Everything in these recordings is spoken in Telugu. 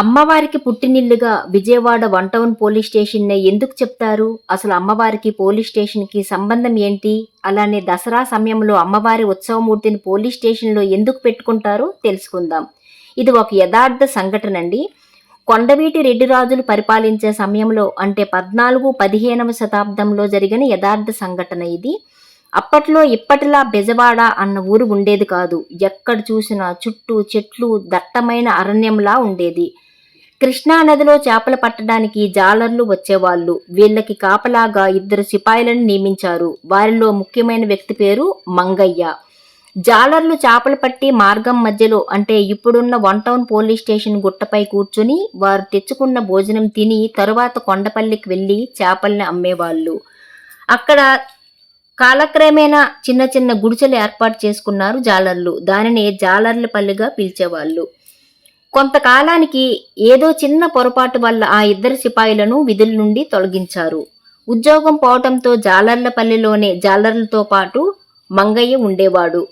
అమ్మవారికి పుట్టినిల్లుగా విజయవాడ వన్ టౌన్ పోలీస్ స్టేషన్నే ఎందుకు చెప్తారు? అసలు అమ్మవారికి పోలీస్ స్టేషన్కి సంబంధం ఏంటి? అలానే దసరా సమయంలో అమ్మవారి ఉత్సవమూర్తిని పోలీస్ స్టేషన్లో ఎందుకు పెట్టుకుంటారో? తెలుసుకుందాం. ఇది ఒక యథార్థ సంఘటన అండి. కొండవీటి రెడ్డిరాజులు పరిపాలించే సమయంలో అంటే పద్నాలుగు పదిహేనవ శతాబ్దంలో జరిగిన యథార్థ సంఘటన ఇది. అప్పట్లో ఇప్పటిలా బెజవాడ అన్న ఊరు ఉండేది కాదు. ఎక్కడ చూసినా చుట్టూ చెట్లు దట్టమైన అరణ్యంలా ఉండేది. కృష్ణా నదిలో చేపలు పట్టడానికి జాలర్లు వచ్చేవాళ్ళు. వీళ్ళకి కాపలాగా ఇద్దరు సిపాయిలను నియమించారు. వారిలో ముఖ్యమైన వ్యక్తి పేరు మంగయ్య. జాలర్లు చేపలు పట్టి మార్గం మధ్యలో అంటే ఇప్పుడున్న వన్ టౌన్ పోలీస్ స్టేషన్ గుట్టపై కూర్చుని వారు తెచ్చుకున్న భోజనం తిని తరువాత కొండపల్లికి వెళ్ళి చేపల్ని అమ్మేవాళ్ళు. అక్కడ కాలక్రమేణా చిన్న చిన్న గుడిసెలు ఏర్పాటు చేసుకున్నారు జాలర్లు. దానిని జాలర్ల పల్లిగా పిలిచేవాళ్ళు. కొంతకాలానికి ఏదో చిన్న పొరపాటు వల్ల ఆ ఇద్దరు సిపాయిలను విధుల నుండి తొలగించారు. ఉద్యోగం పోవటంతో జాలర్లపల్లిలోనే జాలర్లతో పాటు మంగయ్య ఉండేవాడు.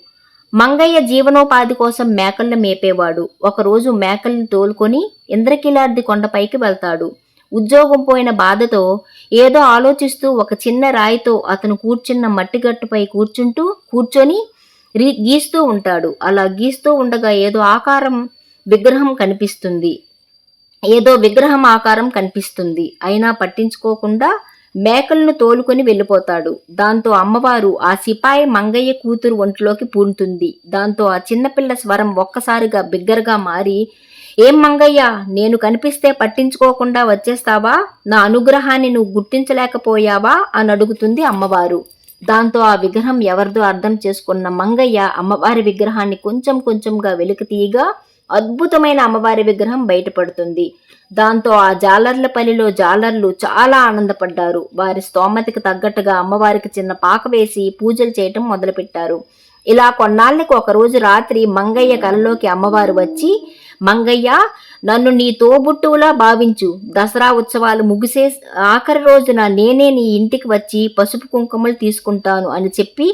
మంగయ్య జీవనోపాధి కోసం మేకలను మేపేవాడు. ఒకరోజు మేకలను తోలుకొని ఇంద్రకిలాద్రి కొండపైకి వెళ్తాడు. ఉద్యోగం పోయిన బాధతో ఏదో ఆలోచిస్తూ ఒక చిన్న రాయితో అతను కూర్చున్న మట్టిగట్టుపై కూర్చుంటూ కూర్చొని రీ గీస్తూ ఉంటాడు. అలా గీస్తూ ఉండగా ఏదో ఆకారం విగ్రహం కనిపిస్తుంది. ఏదో విగ్రహం ఆకారం కనిపిస్తుంది. అయినా పట్టించుకోకుండా మేకలను తోలుకొని వెళ్ళిపోతాడు. దాంతో అమ్మవారు ఆ సిపాయి మంగయ్య కూతురు ఒంట్లోకి పూడుతుంది దాంతో ఆ చిన్నపిల్ల స్వరం ఒక్కసారిగా బిగ్గరగా మారి ఏం మంగయ్య నేను కనిపిస్తే పట్టించుకోకుండా వచ్చేస్తావా? నా అనుగ్రహాన్ని నువ్వు గుర్తించలేకపోయావా? అని అడుగుతుంది అమ్మవారు. దాంతో ఆ విగ్రహం ఎవరిదో అర్థం చేసుకున్న మంగయ్య అమ్మవారి విగ్రహాన్ని కొంచెం కొంచెంగా వెలికి అద్భుతమైన అమ్మవారి విగ్రహం బయటపడుతుంది. దాంతో ఆ జాలర్లపల్లిలో జాలర్లు చాలా ఆనందపడ్డారు. వారి స్తోమతికి తగ్గట్టుగా అమ్మవారికి చిన్న పాక వేసి పూజలు చేయటం మొదలుపెట్టారు. ఇలా కొన్నాళ్ళకి ఒకరోజు రాత్రి మంగయ్య కలలోకి అమ్మవారు వచ్చి మంగయ్య నన్ను నీ తోబుట్టువులా భావించు. దసరా ఉత్సవాలు ముగిసే ఆఖరి రోజున నేనే నీ ఇంటికి వచ్చి పసుపు కుంకుమలు తీసుకుంటాను అని చెప్పి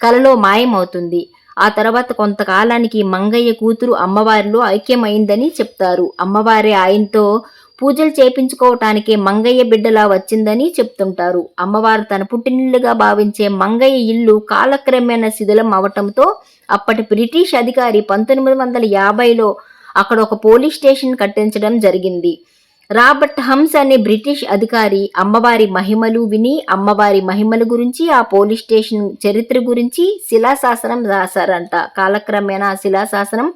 కలలో మాయమవుతుంది. ఆ తర్వాత కొంతకాలానికి మంగయ్య కూతురు అమ్మవారిలో ఐక్యమైందని చెప్తారు. అమ్మవారే ఆయనతో పూజలు చేపించుకోవటానికి మంగయ్య బిడ్డలా వచ్చిందని చెప్తుంటారు. అమ్మవారు తన పుట్టినిల్లుగా భావించే మంగయ్య ఇల్లు కాలక్రమేణా శిథిలం అవటంతో అప్పటి బ్రిటిష్ అధికారి పంతొమ్మిది వందల యాభైలో అక్కడ ఒక పోలీస్ స్టేషన్ కట్టించడం జరిగింది. రాబర్ట్ హంస్ అనే బ్రిటిష్ అధికారి అమ్మవారి మహిమలు విని అమ్మవారి మహిమల గురించి ఆ పోలీస్ స్టేషన్ చరిత్ర గురించి శిలాశాసనం రాశారంట. కాలక్రమేణా శిలాశాసనం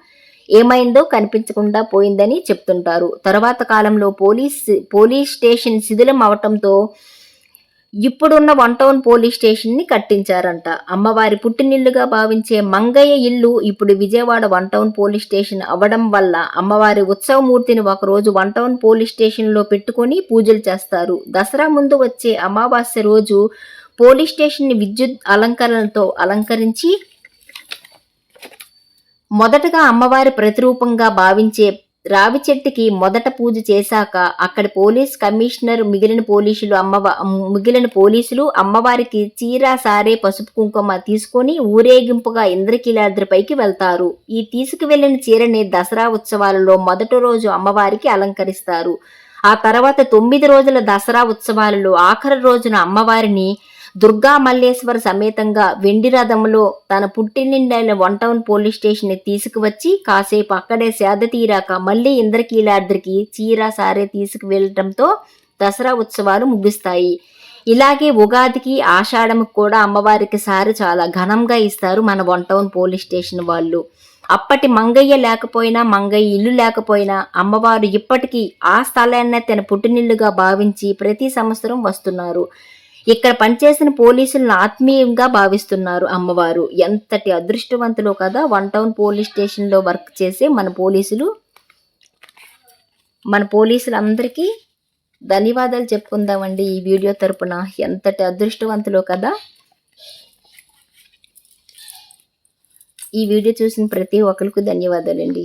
ఏమైందో కనిపించకుండా పోయిందని చెప్తుంటారు. తర్వాత కాలంలో పోలీస్ పోలీస్ స్టేషన్ శిథిలం అవటంతో ఇప్పుడున్న వన్ టౌన్ పోలీస్ స్టేషన్ని కట్టించారంట. అమ్మవారి పుట్టినిల్లుగా భావించే మంగయ్య ఇల్లు ఇప్పుడు Vijayawada one town police station అవ్వడం వల్ల అమ్మవారి ఉత్సవమూర్తిని ఒకరోజు వన్ టౌన్ పోలీస్ స్టేషన్లో పెట్టుకొని పూజలు చేస్తారు. దసరా ముందు వచ్చే అమావాస్య రోజు పోలీస్ స్టేషన్ని విద్యుత్ అలంకరణతో అలంకరించి మొదటగా అమ్మవారి ప్రతిరూపంగా భావించే రావి చెట్టుకి మొదట పూజ చేశాక అక్కడ పోలీస్ కమిషనర్ మిగిలిన పోలీసులు అమ్మవ మిగిలిన పోలీసులు అమ్మవారికి చీర సారే పసుపు కుంకుమ తీసుకొని ఊరేగింపుగా ఇంద్రకీలాద్రిపైకి వెళ్తారు. ఈ తీసుకువెళ్ళిన చీరని దసరా ఉత్సవాలలో మొదటి రోజు అమ్మవారికి అలంకరిస్తారు. ఆ తర్వాత తొమ్మిది రోజుల దసరా ఉత్సవాలలో ఆఖరి రోజున అమ్మవారిని దుర్గా మల్లేశ్వర సమేతంగా వెండి రథంలో తన పుట్టినిండైన వన్ టౌన్ పోలీస్ స్టేషన్ని తీసుకువచ్చి కాసేపు అక్కడే సేద తీరాక మళ్ళీ ఇంద్రకీలాద్రికి చీర సారే తీసుకువెళ్ళటంతో దసరా ఉత్సవాలు ముగుస్తాయి. ఇలాగే ఉగాదికి ఆషాఢంకి కూడా అమ్మవారికి సారి చాలా ఘనంగా ఇస్తారు మన వన్ టౌన్ పోలీస్ స్టేషన్ వాళ్ళు. అప్పటి మంగయ్య లేకపోయినా మంగయ్య ఇల్లు లేకపోయినా అమ్మవారు ఇప్పటికీ ఆ స్థలాన్ని తన పుట్టినిల్లుగా భావించి ప్రతి సంవత్సరం వస్తున్నారు. ఇక్కడ పనిచేసిన పోలీసులను ఆత్మీయంగా భావిస్తున్నారు అమ్మవారు. ఎంతటి అదృష్టవంతులు కదా వన్ టౌన్ పోలీస్ స్టేషన్లో వర్క్ చేసే మన పోలీసులు. మన పోలీసులందరికీ ధన్యవాదాలు చెప్పుకుందామండి ఈ వీడియో తరపున. ఎంతటి అదృష్టవంతులు కదా. ఈ వీడియో చూసిన ప్రతి ఒక్కరికి ధన్యవాదాలండి.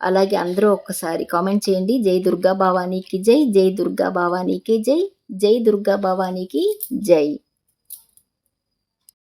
అలాగే అందరూ ఒక్కసారి కామెంట్ చేయండి. జై దుర్గా భవానీకి జై జై దుర్గా భవానీకి జై. జై దుర్గా భవానీకి జై